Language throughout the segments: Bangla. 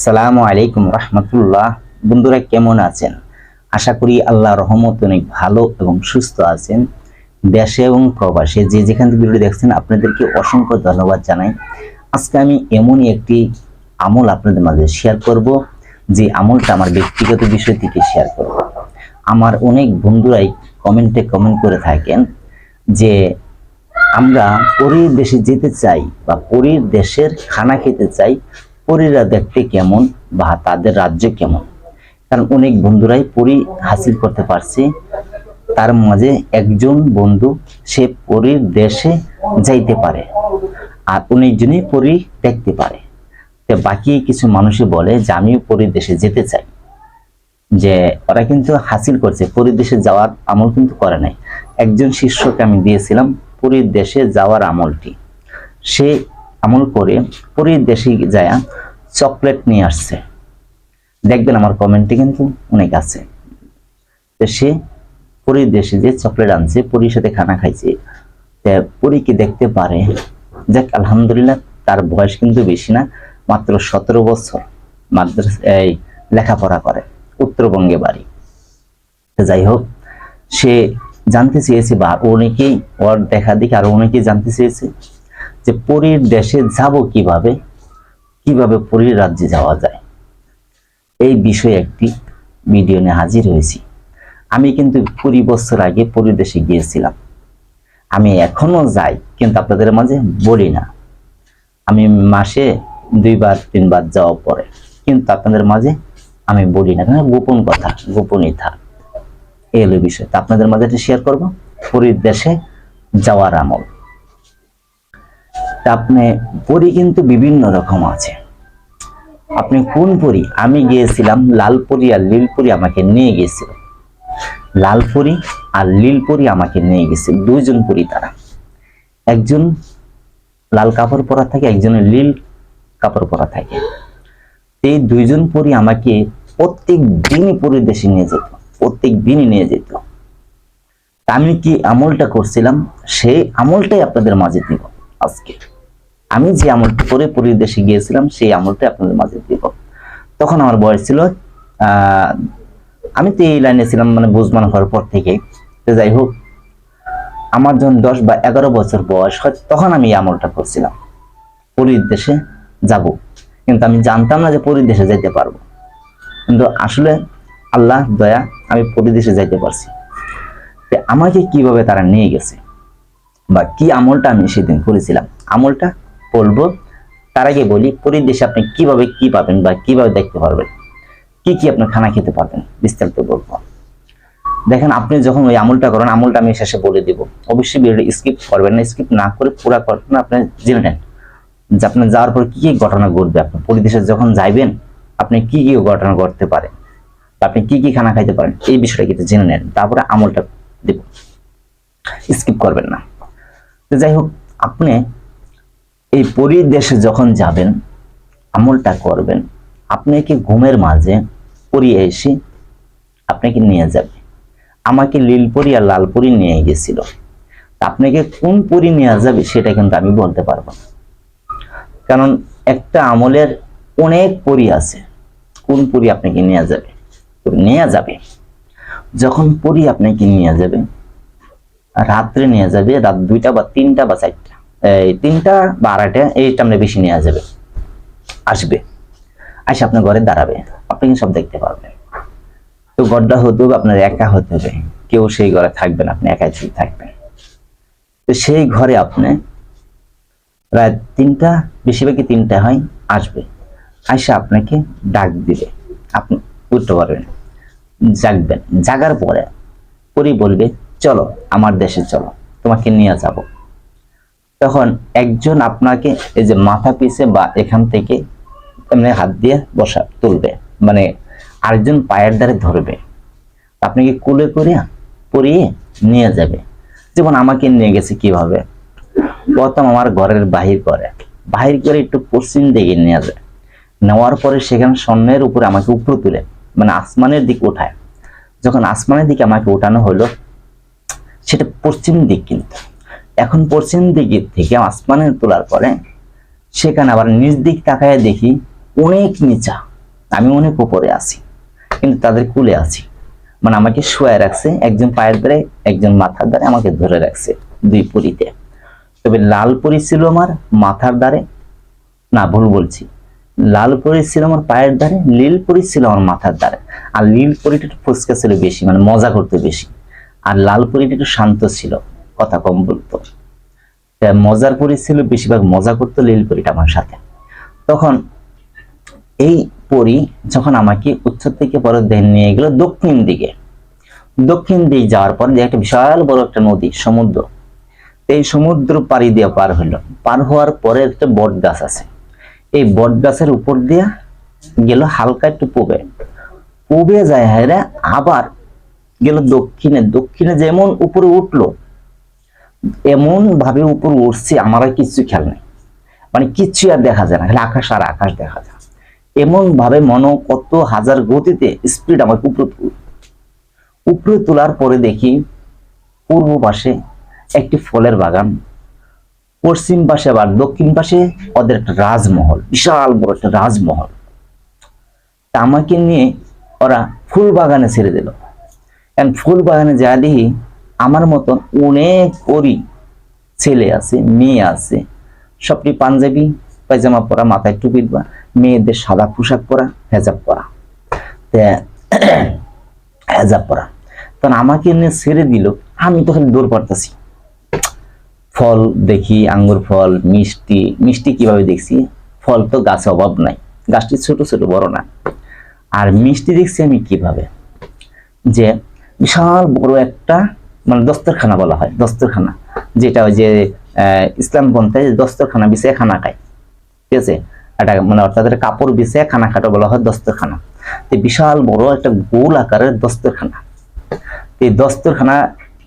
আসসালামু আলাইকুম রহমতুল্লাহ। বন্ধুরা, কেমন আছেন? আশা করি আল্লাহ রহমত অনেক ভালো এবং সুস্থ আছেন। দেশে এবং প্রবাসে যে যেখান থেকে ভিডিও দেখছেন, আপনাদেরকে অসংখ্য ধন্যবাদ জানাই। আজকে আমি এমনই একটি আমল আপনাদের মাঝে শেয়ার করব, যে আমলটা আমার ব্যক্তিগত বিষয় থেকে শেয়ার করব। আমার অনেক বন্ধুরাই কমেন্টে কমেন্ট করে থাকেন যে, আমরা পরীর দেশে যেতে চাই বা পরীর দেশের খানা খেতে চাই পরীরা দেখতে কেমন বা তাদের রাজ্য কেমন? কারণ অনেক বন্ধুরাই পরী হাসিল করতে পারছে। তার মাঝে একজন বন্ধু, সে পরীর দেশে যাইতে পারে আর অনেকজনই পরী দেখতে পারে। বাকি কিছু মানুষই বলে যে, আমিও পরীর দেশে যেতে চাই। যে ওরা কিন্তু হাসিল করছে, পরীর দেশে যাওয়ার আমল কিন্তু করে নাই। একজন শিষ্যকে আমি দিয়েছিলাম, পরীর দেশে যাওয়ার আমলটি। সে আমল করে পরীর দেশে যায় চকলেট নিয়ে আসছে। দেখবেন আমার কমেন্টে কিন্তু অনেক আছে। সে পরীর দেশে যে চকলেট আনছে, পরীর সাথে খানা খাইছে, তা পরী কি দেখতে পারে? যাক, আলহামদুলিল্লাহ তার বয়স কিন্তু বেশি না, মাত্র সতেরো বছর মাদ্রাস, এই লেখাপড়া করে, উত্তরবঙ্গে বাড়ি। যাই হোক, সে জানতে চেয়েছে বা অনেকেই, ওর দেখা দেখে আরও অনেকেই জানতে চেয়েছে। যে পরীর দেশে যাব কীভাবে কীভাবে পরীর রাজ্যে যাওয়া যায়, এই বিষয়ে একটি ভিডিও নিয়ে হাজির হয়েছি। আমি কিন্তু কুড়ি বছর আগে পরীর দেশে গিয়েছিলাম। আমি এখনও যাই, কিন্তু আপনাদের মাঝে বলি না। আমি মাসে দুইবার, তিনবার যাওয়া পরে, কিন্তু আপনাদের মাঝে আমি বলি না। কেন গোপন কথা, গোপনই থাক। এই হলো বিষয়। তা আপনাদের মাঝে শেয়ার করব। পুরীর দেশে যাওয়ার আমল। আপনি পুরী কিন্তু বিভিন্ন রকম আছে। আপনি কোন পুরী? আমি গিয়েছিলাম লালপুরি আর লীলপুরি আমাকে নিয়ে গেছিল লালপুরি আর লীলপুরি আমাকে নিয়ে গেছিল দুইজন পুরী তারা। একজন লাল কাপড় পরা থাকে একজনের লীল কাপড় পরা থাকে। এই দুইজন পরি আমাকে প্রত্যেক দিনই পরিদেশে নিয়ে যেত, প্রত্যেক দিনই নিয়ে যেত। আমি কি আমলটা করছিলাম? সেই আমলটাই আপনাদের মাঝে দিব আজকে। আমি যে আমলটা করে পরিদেশে গিয়েছিলাম, সেই আমলটাই আপনাদের মাঝে দিব। তখন আমার বয়স ছিল আমি তো এই লাইনে ছিলাম মানে বুঝমান হওয়ার পর থেকে। তো যাই হোক, আমার যখন দশ বা এগারো বছর বয়স হয়, তখন আমি এই আমলটা করছিলাম। পরীর দেশে যাব। কিন্তু আমি জানতাম না যে পরীর দেশে যাইতে পারব। কিন্তু আসলে আল্লাহ দয়া, আমি পরীর দেশে যাইতে পারছি। আমাকে কীভাবে তারা নিয়ে গেছে? বা কি আমলটা আমি সেদিন করেছিলাম? আমলটা বলব, তার আগে বলি, পরীর দেশে আপনি কীভাবে কি পাবেন বা কীভাবে দেখতে পারবেন? কি কি আপনার খানা খেতে পারবেন? বিস্তারিত বলব। দেখেন, আপনি যখন ওই আমলটা করেন, আমলটা আমি শেষে বলে দিব। অবশ্যই ভিডিওটা স্কিপ করবেন না স্কিপ না করে পুরো ঘটনা আপনি জেনে নেন। যে আপনি যাওয়ার পর কি কি ঘটনা ঘটবে, আপনি পরিদেশে যখন যাইবেন, আপনি কি কি ঘটনা ঘটতে পারে আপনি কি কি খানা খাইতে পারেন, এই বিষয়টা কিন্তু জেনে নেন। তারপরে আমলটা দিব। স্কিপ করবেন না। যাই হোক, আপনি এই পরিদেশে যখন যাবেন, আমলটা করবেন আপনাকে ঘুমের মাঝে পরিয়ে এসে আপনাকে নিয়ে যাবে? আমাকে লীলপুরি আর লালপুরি নিয়ে গেছিল। আপনাকে কোন পুরি নিয়ে যাবে সেটা কিন্তু আমি বলতে পারব না। কারণ একটা আমলের অনেক পরি আছে, কোন পুরি আপনাকে নিয়ে যাবে? নিয়ে যাবে। যখন পুরি আপনাকে নিয়ে যাবে, রাত্রে নিয়ে যাবে, রাত দুইটা বা তিনটা বা চারটা। এই তিনটা বা আড়াইটা এই বেশি নিয়ে যাবে। আসবে। আসে আপনার ঘরে দাঁড়াবে। আপনি সব দেখতে পারবেন। তো ঘরটা হতে হবে আপনার একা হতে হবে। কেউ সেই ঘরে থাকবেন, আপনি একাই থাকবেন। তো সেই ঘরে আপনি রাত তিনটা, বেশিরভাগই তিনটা হয়, আসবে। আসে আপনাকে ডাক দিবে। আপনি উঠতে পারবেন, জাগবেন। জাগার পরে পরি বলবে, চলো, আমার দেশে চলো। তোমাকে নিয়ে যাব। তখন একজন আপনাকে এই যে মাথা পিছে বা এখান থেকে এমনি হাত দিয়ে বসা, তুলবে। মানে আরেকজন পায়ের দ্বারে ধরবে। আপনাকে কুলে করে পরিয়ে নিয়ে যাবে? যেমন আমাকে নিয়ে গেছে কীভাবে? প্রথম আমার ঘরের বাহির করে। বাহির করে একটু পশ্চিম দিকে নিয়ে যায়। নেওয়ার পরে সেখানে স্বর্ণের উপরে আমাকে উপরে তুলে মানে আসমানের দিকে উঠায়। যখন আসমানের দিকে আমাকে উঠানো হলো, সেটা পশ্চিম দিক কিন্তু। এখন পশ্চিম দিকে থেকে আসমানে তোলার পরে সেখানে আবার নিজ দিক তাকায় দেখি অনেক নিচা। আমি অনেক উপরে আছি, কিন্তু তাদের কুলে আছি। মানে আমাকে শুয়ে রাখছে, একজন পায়ের দ্বারে, একজন মাথার দ্বারে আমাকে ধরে রাখছে দুই পুরীতে তবে লাল পরি ছিল আমার মাথার দ্বারে। না, ভুল বলছি। লাল পরি ছিল আমার পায়ের দ্বারে, নীল পরি ছিল আমার মাথার দ্বারে। আর নীল পরিটা একটু ফুচকা ছিল বেশি মানে মজা করতে বেশি। আর লাল পরিটা একটু শান্ত ছিল। কথা কম বলতো। মজার পরি ছিল, বেশিরভাগ মজা করতো নীল পরিটা আমার সাথে। তখন এই পরি যখন আমাকে উত্তর থেকে পরে দেন নিয়ে গেল দক্ষিণ দিকে। দক্ষিণ দিকে যাওয়ার পর যে একটা বিশাল বড় একটা নদী, সমুদ্র। এই সমুদ্র পাড়ি দিয়ে পার হইল পার হওয়ার পরে একটা বট গাছ আছে। এই বট গাছের উপর দিয়ে গেল হালকা একটু পূবে। পূবে যায় হায়রা আবার গেল দক্ষিণে। দক্ষিণে যেমন উপরে উঠল এমন ভাবে উপরে উঠছে আমার আর কিচ্ছু খেয়াল নেই। মানে কিচ্ছু আর দেখা যায় না, খালি আকাশ আর আকাশ দেখা যায়। এমন ভাবে মনো কত হাজার গতিতে স্পিড আমাকে উপরে তুল উপরে তোলার পরে দেখি পূর্ব পাশে একটি ফলের বাগান, পশ্চিম পাশে আবার দক্ষিণ পাশে ওদের একটা রাজমহল, বিশাল বড় একটা রাজমহল। তা আমাকে নিয়ে ওরা ফুল বাগানে ছেড়ে দিল। এন্ড ফুল বাগানে যা দেখি আমার মতন অনেক পরি ছেলে আছে, মেয়ে আছে। সবটি পাঞ্জাবি, পায়জামা পরা, মাথায় টুপি দেওয়া, মেয়েদের সাদা পোশাক পরা, হেজাব পরা। হেজাব পরা। তখন আমাকে নিয়ে ছেড়ে দিল, আমি তো খালি দৌড় পারতাছি। ফল দেখি, আঙ্গুর ফল, মিষ্টি মিষ্টি কীভাবে দেখছি? ফল তো গাছে অভাব নাই, গাছটি ছোট ছোট, বড় না। আর মিষ্টি দেখছি আমি কীভাবে? যে বিশাল বড় একটা মানে দস্তরখানা বলা হয়, দস্তরখানা। যেটা ওই যে ইসলাম পন্থায় দস্তরখানা বিছিয়ে খানা খায়। ঠিক আছে? একটা মানে অর্থাৎ একটা কাপড় বিছিয়ে খানা খাটা বলা হয় দস্তরখানা। তো বিশাল বড় একটা গোল আকারের দস্তরখানা। এই দস্তরখানা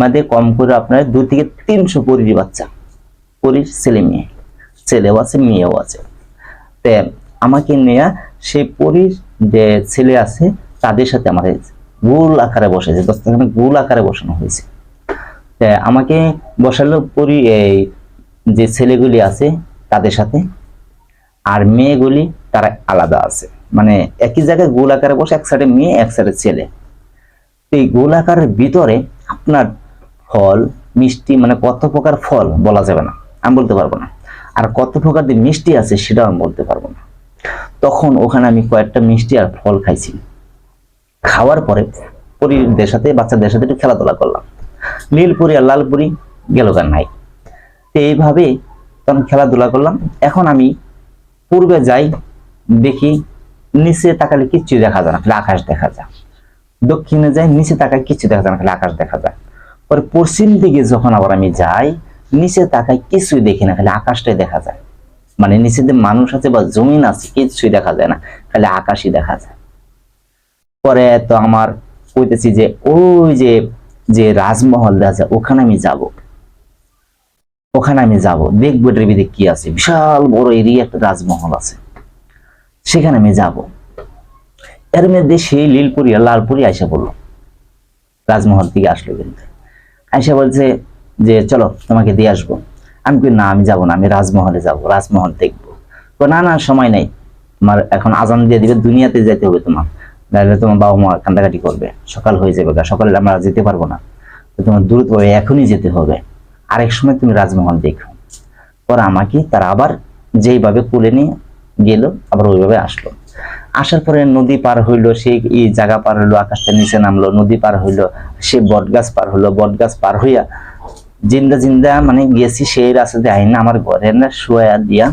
মধ্যে কম করে আপনার দুই থেকে তিনশো পরির বাচ্চা, পরির ছেলে মেয়ে। ছেলেও আছে, মেয়েও আছে। তে আমাকে নিয়ে সেই পরির যে ছেলে আছে, তাদের সাথে আমার গোল আকারে বসেছে, দস্তরখানা গোল আকারে বসানো হয়েছে। আমাকে বসালো পরি, এই যে ছেলেগুলি আছে তাদের সাথে আর মেয়েগুলি তারা আলাদা আছে। মানে একই জায়গায় গোল আকারে বসে, এক সাইডে মেয়ে, এক সাইডে ছেলে। এই গোল আকারের ভিতরে আপনার ফল, মিষ্টি মানে কত প্রকার ফল বলা যাবে না, আমি বলতে পারব না। আর কত প্রকার যে মিষ্টি আছে সেটাও আমি বলতে পারব না। তখন ওখানে আমি কয়েকটা মিষ্টি আর ফল খাইছি। খাওয়ার পরে পরিদের সাথে, বাচ্চাদের সাথে একটু খেলাধুলা করলাম। নীলপুরি আর লালপুরি গেল গান নাই। তো এইভাবে তখন খেলাধুলা করলাম। এখন আমি পূর্বে যাই, দেখি নিচে তাকালে কিচ্ছু দেখা যায় না, খালি আকাশ দেখা যায়। দক্ষিণে যাই, নিচে তাকায় কিছু দেখা যায় না, খালি আকাশ দেখা যায়। পরে পশ্চিম দিকে যখন আবার আমি যাই, নিচে তাকায় কিছুই দেখি না, খালি আকাশটাই দেখা যায়। মানে নিচে যে মানুষ আছে বা জমিন আছে, কিছুই দেখা যায় না, খালি আকাশই দেখা যায়। পরে তো আমার কইতেছি যে ওই যে যে রাজমহল যায় ওখানে আমি যাব। ওখানে আমি যাব। দেখব এটার ভিতরে কি আছে। বিশাল বড় এরিয়া একটা রাজমহল আছে। সেখানে আমি যাব। এর মধ্যে সেই লীলপুরি আর লালপুরি আইসা বলল রাজমহল থেকে আসলো কিন্তু। আইসা বলছে যে, চলো, তোমাকে দিয়ে আসব। আমি কই, না, আমি যাব না, আমি রাজমহলে যাব, রাজমহল দেখব। না না, সময় নেই। তোমার এখন আজান দিয়ে দিবে, দুনিয়াতে যেতে হবে তোমার। নাহলে তোমার বাবা মা কান্দাকাটি করবে। সকাল হয়ে যাবে সকালে আমরা যেতে পারব না। তো তোমার দ্রুত ভাবে এখনই যেতে হবে। আরেক সময় তুমি রাজমহল দেখো। পরে আমাকে তার আবার যেইভাবে কুলে নিয়ে গেল, আবার ওইভাবে আসলো। আসার পরে নদী পার হইল, সে এই জায়গা পার হইল, আকাশটা নিচে নামলো, নদী পার হইল, সে বটগাছ পার হইল বটগাছ পার হইয়া জিন্দা জিন্দা মানে গেছি সেই রাস্তাতে আইনা আমার ঘরে না শুয়া দিয়া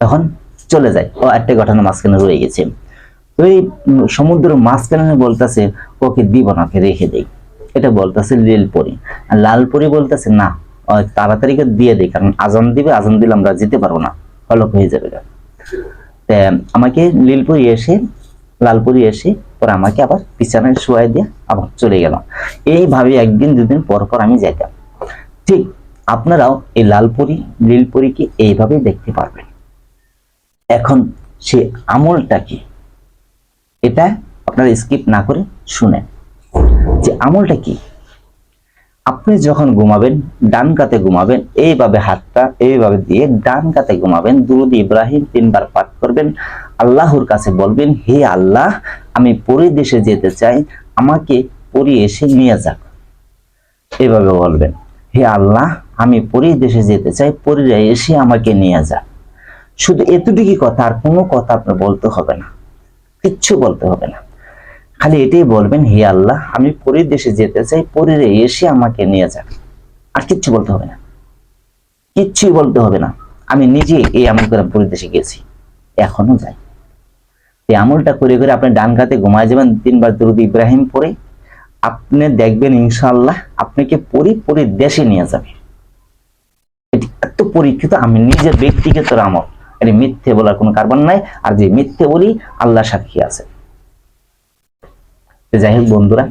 তখন চলে যায়। ও একটা ঘটনা মাঝখানে রয়ে গেছে। তো এই উম, সমুদ্রের মাঝখানে বলতেছে ওকে দিব না ওকে রেখে দেই। এটা বলতেছে লীলপরি। আর লালপরি বলতেছে না তাড়াতাড়ি করে দিয়ে দেই কারণ আজান দিবে আজান দিলে আমরা যেতে পারব না হলক হয়ে যাবে আমাকে লীলপুরি এসে লালপুরি এসে পরে আমাকে আবার বিছানায় শুয়াই দিয়ে আবার চলে গেল। এইভাবে একদিন দুদিন পর পর আমি যেতাম ঠিক আপনারাও এই লালপুরি লীলপুরিকে এইভাবেই দেখতে পারবেন। এখন সে আমলটা কি? এটা আপনারা স্কিপ না করে শুনেন। যে আমলটা কি? আপনি যখন ঘুমাবেন, ডান কাতে ঘুমাবেন, এইভাবে হাতটা এইভাবে দিয়ে ডান কাতে ঘুমাবেন, দুরুদ ইব্রাহিম তিনবার পাঠ করবেন, আল্লাহর কাছে বলবেন, হে আল্লাহ, আমি পরি দেশে যেতে চাই, আমাকে পরি এসে নিয়ে যাক এভাবে বলবেন, হে আল্লাহ, আমি পরি দেশে যেতে চাই পরিরা এসে আমাকে নিয়ে যাক শুধু এতটুকুই কথা, আর কোনো কথা আপনার বলতে হবে না। কিচ্ছু বলতে হবে না। খালি এটাই বলবেন, হে আল্লাহ, আমি পরের দেশে যেতে চাই, পরীরে এসে আমাকে নিয়ে যাক আর কিচ্ছু বলতে হবে না। কিচ্ছুই বলতে হবে না। আমি নিজে এই আমল করে পরীর দেশে গেছি এখনও যাই। এই আমলটা করে করে আপনি ডান কাতে ঘুমায় যাবেন, তিনবার দুরুদ ইব্রাহিম পরে আপনি দেখবেন, ইনশাআল্লাহ আপনাকে পরি পরীর দেশে নিয়ে যাবে এত পরীক্ষিত, আমি নিজের ব্যক্তিগত আমল। এটি মিথ্যে বলার কোনো কারণ নাই। আর যে মিথ্যে বলি আল্লাহ সাক্ষী আছে? যাই হোক বন্ধুরা,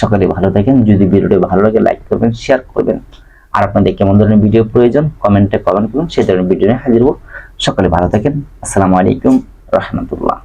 সকালে ভালো থাকেন। যদি ভিডিওটি ভালো লাগে লাইক করবেন শেয়ার করবেন। আর আপনাদের কেমন ধরনের ভিডিও প্রয়োজন কমেন্টে কমেন্ট করুন, সেই ধরনের ভিডিও নিয়ে হাজির হব। সকালে ভালো থাকেন। আসসালামু আলাইকুম, রহমতুল্লাহ।